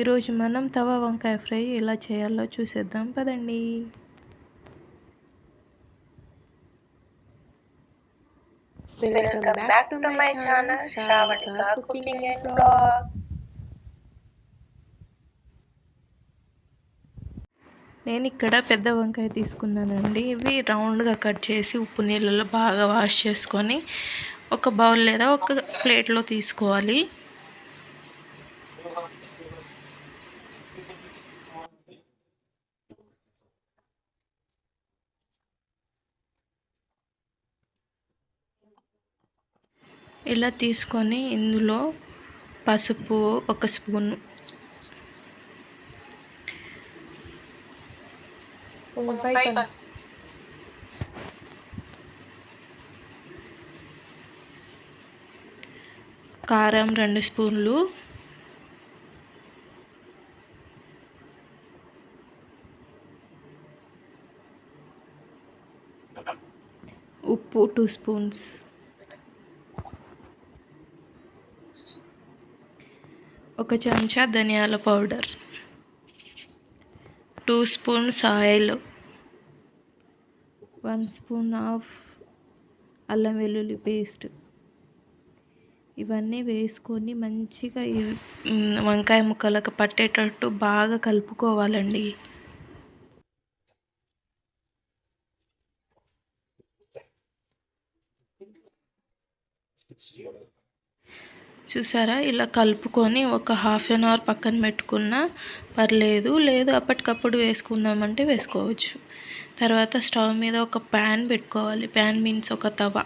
ఈరోజు మనం తవా వంకాయ ఫ్రై ఎలా చేయాలో చూసేద్దాం. పదండి. నేను ఇక్కడ పెద్ద వంకాయ తీసుకున్నానండి. ఇవి రౌండ్గా కట్ చేసి ఉప్పు నీళ్ళలో బాగా వాష్ చేసుకొని ఒక బౌల్ లేదా ఒక ప్లేట్లో తీసుకోవాలి. ఇలా తీసుకొని ఇందులో పసుపు ఒక స్పూన్. కారం రెండు స్పూన్లు. ఉప్పు టూ స్పూన్స్. ఒక చెంచా ధనియాల powder two spoons oil one spoon of అల్లం వెల్లుల్లి పేస్ట్. ఇవన్నీ వేసుకొని మంచిగా వంకాయ ముక్కలకు పట్టేటట్టు బాగా కలుపుకోవాలండి. చూసారా? ఇలా కలుపుకొని ఒక హాఫ్ అన్ అవర్ పక్కన పెట్టుకున్నా పర్లేదు. లేదు అప్పటికప్పుడు వేసుకుందామంటే వేసుకోవచ్చు. తర్వాత స్టవ్ మీద ఒక ప్యాన్ పెట్టుకోవాలి. ప్యాన్ మీన్స్ ఒక తవ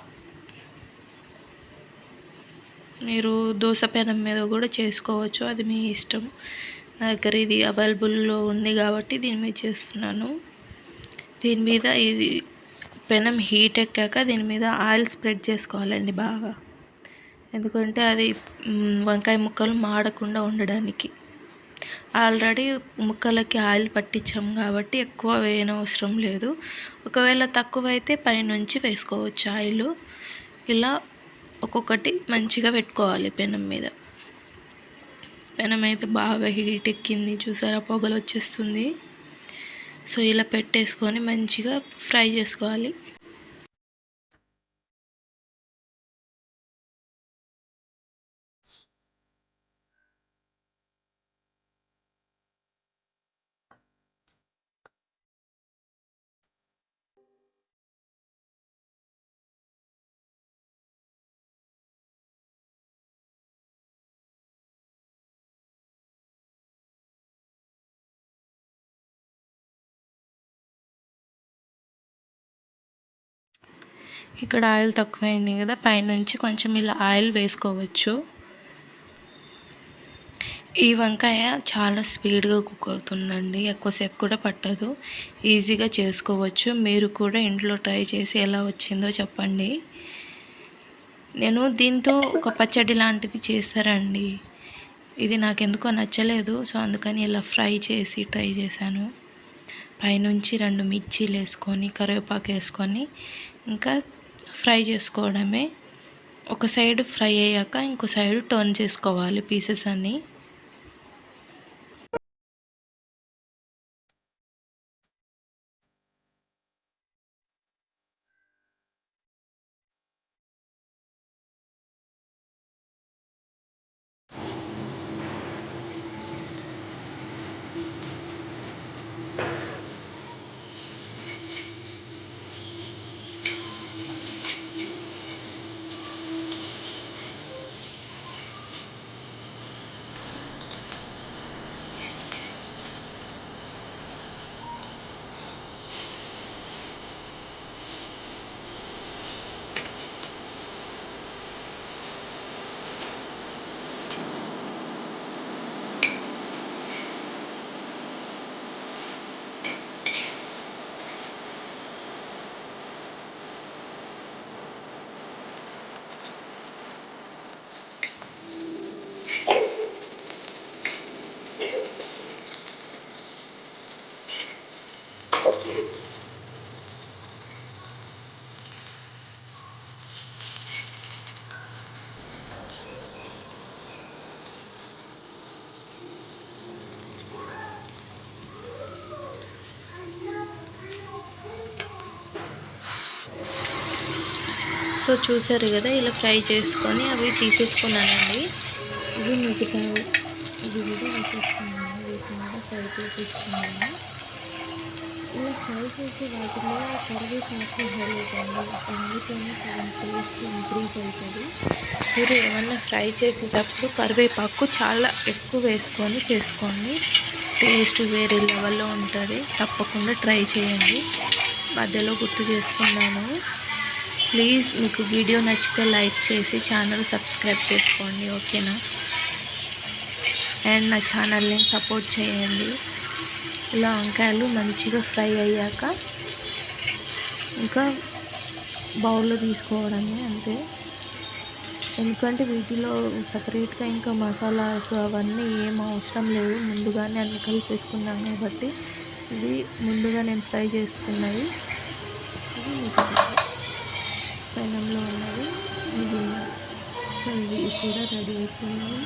మీరు దోశ పెనం మీద కూడా చేసుకోవచ్చు. అది మీ ఇష్టం. నా దగ్గర ఇది అవైలబుల్లో ఉంది కాబట్టి దీని మీద చేస్తున్నాను. దీని మీద ఇది పెనం హీట్ ఎక్కాక దీని మీద ఆయిల్ స్ప్రెడ్ చేసుకోవాలండి బాగా. ఎందుకంటే అది వంకాయ ముక్కలు మాడకుండా ఉండడానికి. ఆల్రెడీ ముక్కలకి ఆయిల్ పట్టించాం కాబట్టి ఎక్కువ వేయనవసరం లేదు. ఒకవేళ తక్కువ అయితే పైనుంచి వేసుకోవచ్చు ఆయిల్. ఇలా ఒక్కొక్కటి మంచిగా పెట్టుకోవాలి పెనం మీద. పెనం అయితే బాగా హీట్ ఎక్కింది చూసారా? పొగలు వచ్చేస్తుంది. సో ఇలా పెట్టేసుకొని మంచిగా ఫ్రై చేసుకోవాలి. ఇక్కడ ఆయిల్ తక్కువైంది కదా పైనుంచి కొంచెం ఇలా ఆయిల్ వేసుకోవచ్చు. ఈ వంకాయ చాలా స్పీడ్గా కుక్ అవుతుందండి ఎక్కువసేపు కూడా పట్టదు. ఈజీగా చేసుకోవచ్చు. మీరు కూడా ఇంట్లో ట్రై చేసి ఎలా వచ్చిందో చెప్పండి. నేను దీంతో ఒక పచ్చడి లాంటిది చేస్తారండి. ఇది నాకు ఎందుకో నచ్చలేదు సో అందుకని ఇలా ఫ్రై చేసి ట్రై చేశాను. పైనుంచి రెండు మిర్చీలు వేసుకొని కరివేపాకు వేసుకొని ఇంకా ఫ్రై చేసుకోవడమే. ఒక సైడ్ ఫ్రై అయ్యాక ఇంకో సైడ్ టర్న్ చేసుకోవాలి పీసెస్ అన్నీ. సో చూసారు కదా ఇలా ఫ్రై చేసుకొని అవి తీసేసుకున్నానండి. ఇవి మిగతా ఇవి కూడా వేసేసుకున్నాను వీటిని కూడా ఫ్రై చేసేసుకున్నాను. ఇలా ఫ్రై చేసే వాటిలో కరివేపాకు హెల్తండి అందుకని సగం టేస్ట్ ఇంక్రీజ్ అవుతుంది. మీరు ఏమన్నా ఫ్రై చేసేటప్పుడు కరివేపాకు చాలా ఎక్కువ వేసుకొని చేసుకోండి. టేస్ట్ వేరే లెవెల్లో ఉంటుంది. తప్పకుండా ట్రై చేయండి. మధ్యలో గుర్తు చేసుకున్నాను. ప్లీజ్ మీకు వీడియో నచ్చితే లైక్ చేసి ఛానల్ సబ్స్క్రైబ్ చేసుకోండి ఓకేనా? అండ్ నా ఛానల్ని సపోర్ట్ చేయండి. ఇలా వంకాయలు మంచిగా ఫ్రై అయ్యాక ఇంకా బౌల్లో తీసుకోవడమే అంతే. ఎందుకంటే వీటిలో సపరేట్గా ఇంకా మసాలాస్ అవన్నీ ఏం అవసరం లేదు ముందుగానే అన్ని కలిపేసుకున్నాం కాబట్టి ఇది ముందుగా నేను ఫ్రై చేసుకున్నది ఇది పెనంలో ఉన్నది. ఇది ఇది కూడా రెడీ అయిపోయింది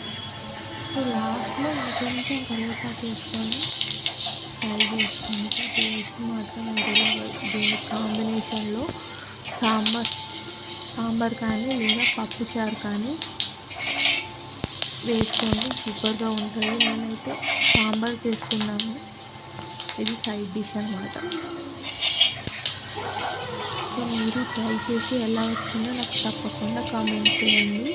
సో లాస్ట్లో ఇంకొంచెం కరివేపాకు వేసుకొని ఫ్రై చేసుకుంటే టేస్ట్ మాత్రం దీని కాంబినేషన్లో. సాంబార్ సాంబార్ కానీ లేదా పప్పు చారు కానీ వేసుకోండి సూపర్గా ఉంటుంది. నేనైతే సాంబార్ చేసుకున్నాను. ఇది సైడ్ డిష్ అనమాట సో మీరు ట్రై చేసి ఎలా వచ్చిందో నాకు తప్పకుండా కామెంట్ చేయండి.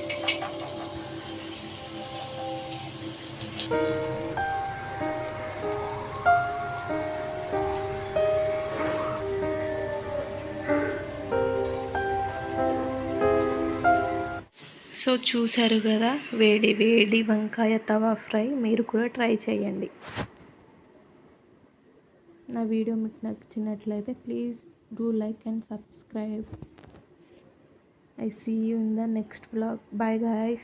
సో చూశారు కదా వేడి వేడి వంకాయ తవా ఫ్రై మీరు కూడా ట్రై చేయండి. నా వీడియో మీకు నచ్చినట్లయితే please do like and subscribe. I see you in the next vlog. Bye guys.